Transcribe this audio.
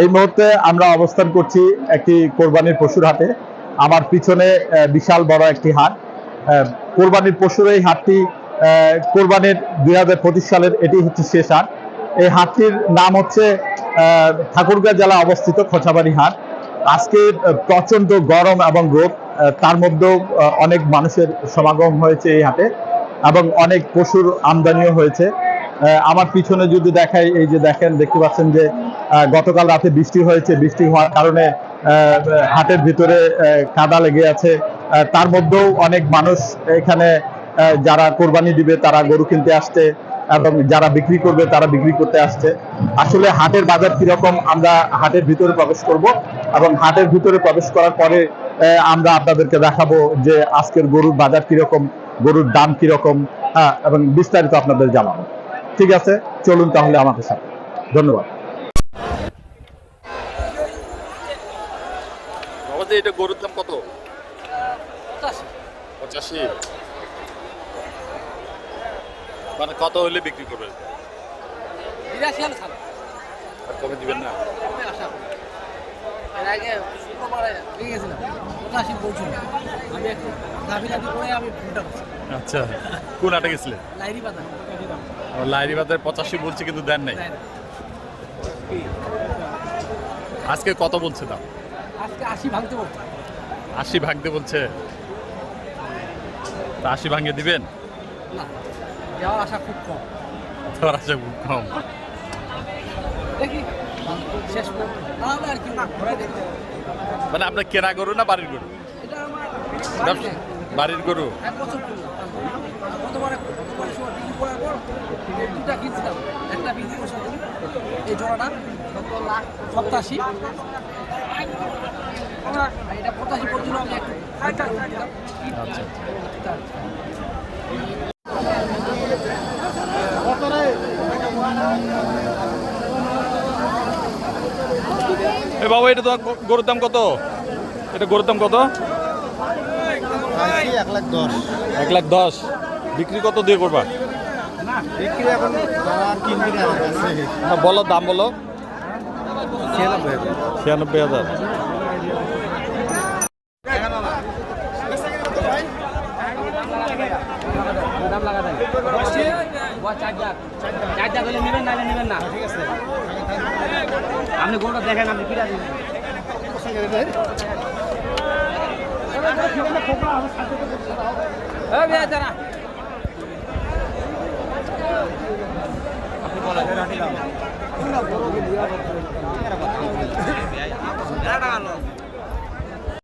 এই মুহূর্তে আমরা অবস্থান করছি একটি কোরবানির পশুর হাটে। আমার পিছনে বিশাল বড় একটি হাট। কোরবানির পশুর এই হাটটি কোরবানির দুই হাজার পঁচিশ সালের এটি হচ্ছে শেষ হাট। এই হাটটির নাম হচ্ছে ঠাকুরগাঁ জেলা অবস্থিত খোঁচাবাড়ি হাট। আজকে প্রচণ্ড গরম এবং রোদ তার মধ্যেও অনেক মানুষের সমাগম হয়েছে এই হাটে এবং অনেক পশুর আমদানিও হয়েছে। আমার পিছনে যদি দেখাই, এই যে দেখেন, দেখতে পাচ্ছেন যে গতকাল রাতে বৃষ্টি হয়েছে। বৃষ্টি হওয়ার কারণে হাটের ভিতরে কাদা লেগে আছে। তার মধ্যেও অনেক মানুষ এখানে যারা কোরবানি দিবে, তারা গরু কিনতে আসছে এবং যারা বিক্রি করবে, তারা বিক্রি করতে আসছে। আসলে হাটের বাজার কীরকম, আমরা হাটের ভিতরে প্রবেশ করব এবং হাটের ভিতরে প্রবেশ করার পরে আমরা আপনাদেরকে দেখাবো যে আজকের গরুর বাজার কীরকম, গরুর দাম কীরকম হ্যাঁ এবং বিস্তারিত আপনাদের জানাব। ঠিক আছে? চলুন তাহলে আমাদের সাথে। ধন্যবাদ। আমাদের এটা গরুর দাম কত? পঁচাশি। মানে কত হলে বিক্রি করবে আর কমে দিবেন না? আমি আশা করি। এর আগে শুক্রবারে দিয়ে গেছিলাম। পঁচাশি বলছিল আমি একটু দাবি দাবি করে আমি ভুলটা আচ্ছা। কোন গেছিলেন লাইরি বাজার লাইরি বাজার পঁচাশি বলছে কিন্তু দেন নাই? আজকে কত বলছে দাম? আজকে আশি ভাঙতে বলছে। আশি ভাঙতে বলছে। তা আশি ভাঙে দিবেন? না যাওয়ার আশা খুব কম। আছে খুব কম। দেখি শেষ পর্যন্ত। আর কি না ঘোরা দেখি। মানে আপনার কেনা গরু না বাড়ির গরু? বাড়ির গরু? দুটা কিনছিলাম। একটা বিক্রি এই জোড়াটা। সপ্তাশি আচ্ছা এ বাবা এটা তো গরুর দাম কত? এটা গরুর দাম কত? এক লাখ দশ। এক লাখ দশ। বিক্রি কত দিয়ে করবা? বিক্রি এখন না বলো দাম বলো। ছিয়ানব্বই হাজার। আপনি গরুটা দেখেন আপনি কিরা আপনি